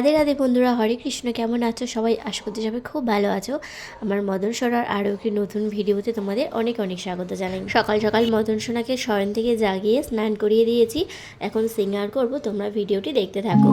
রাধে রাধে বন্ধুরা, হরে কৃষ্ণ, কেমন আছো? সবাই আশা করতে সবাই খুব ভালো আছো। আমার মদন সোনার আরও একটি নতুন ভিডিওতে তোমাদের অনেক অনেক স্বাগত জানাই। সকাল সকাল মদন সোনাকে শয়ন থেকে জাগিয়ে স্নান করিয়ে দিয়েছি। এখন সিঙ্গার করব, তোমরা ভিডিওটি দেখতে থাকো।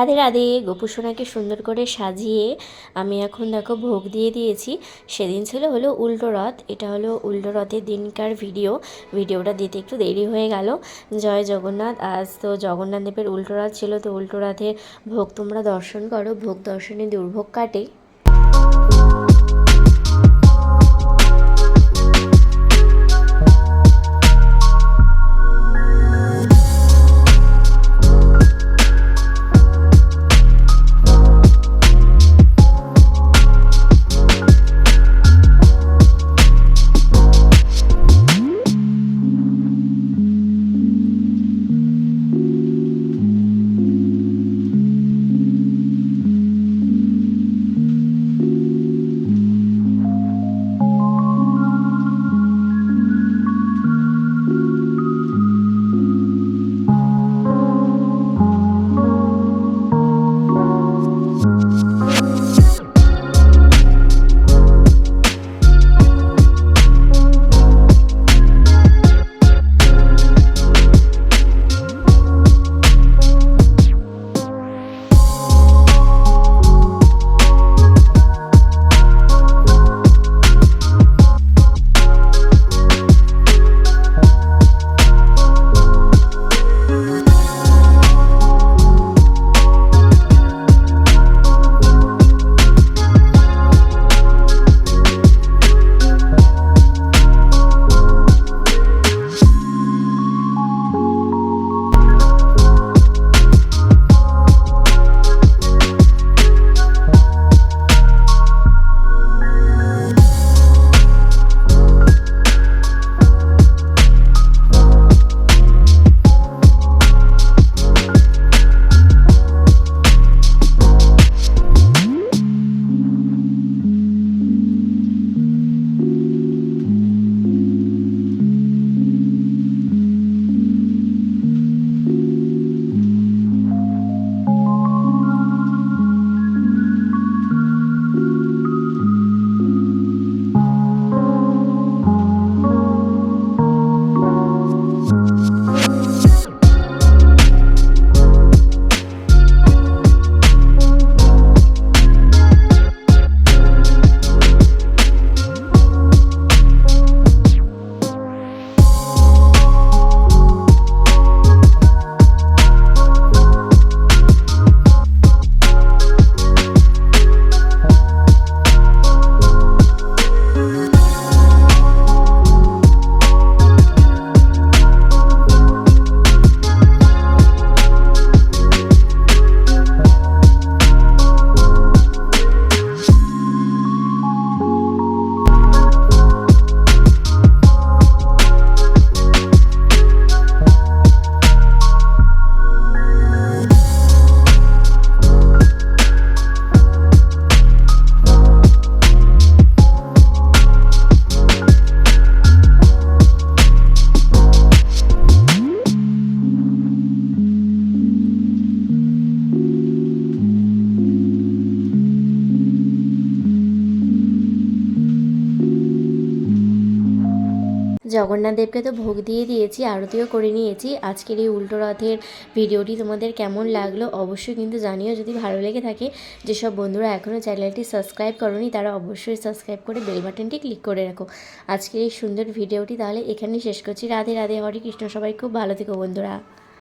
রাধে রাধে। গোপুসোনাকে সুন্দর করে সাজিয়ে আমি এখন দেখো ভোগ দিয়ে দিয়েছি। সেদিন ছিল হলো উল্টো রথ। এটা হলো উল্টো রথের দিনকার ভিডিও। ভিডিওটা দিতে একটু দেরি হয়ে গেল। জয় জগন্নাথ। আজ তো জগন্নাথ দেবের উল্টো রথ ছিল। তো উল্টো রথের ভোগ তোমরা দর্শন করো। ভোগ দর্শনে দুর্ভোগ কাটে। জগন্নাথ দেবকে তো ভোগ দিয়ে দিয়েছি, আরতিও করে নিয়েছি। আজকের এই উল্টো রথের ভিডিওটি তোমাদের কেমন লাগল অবশ্যই কিন্তু জানিও। যদি ভালো লেগে থাকে, যেসব বন্ধুরা এখনও চ্যানেলটি সাবস্ক্রাইব করনি, তারা অবশ্যই সাবস্ক্রাইব করে বেল বাটনটি ক্লিক করে রাখো। আজকের এই সুন্দর ভিডিওটি তাহলে এখানেই শেষ করছি। রাধে রাধে, হরে কৃষ্ণ, সবাই খুব ভালো থেকো বন্ধুরা।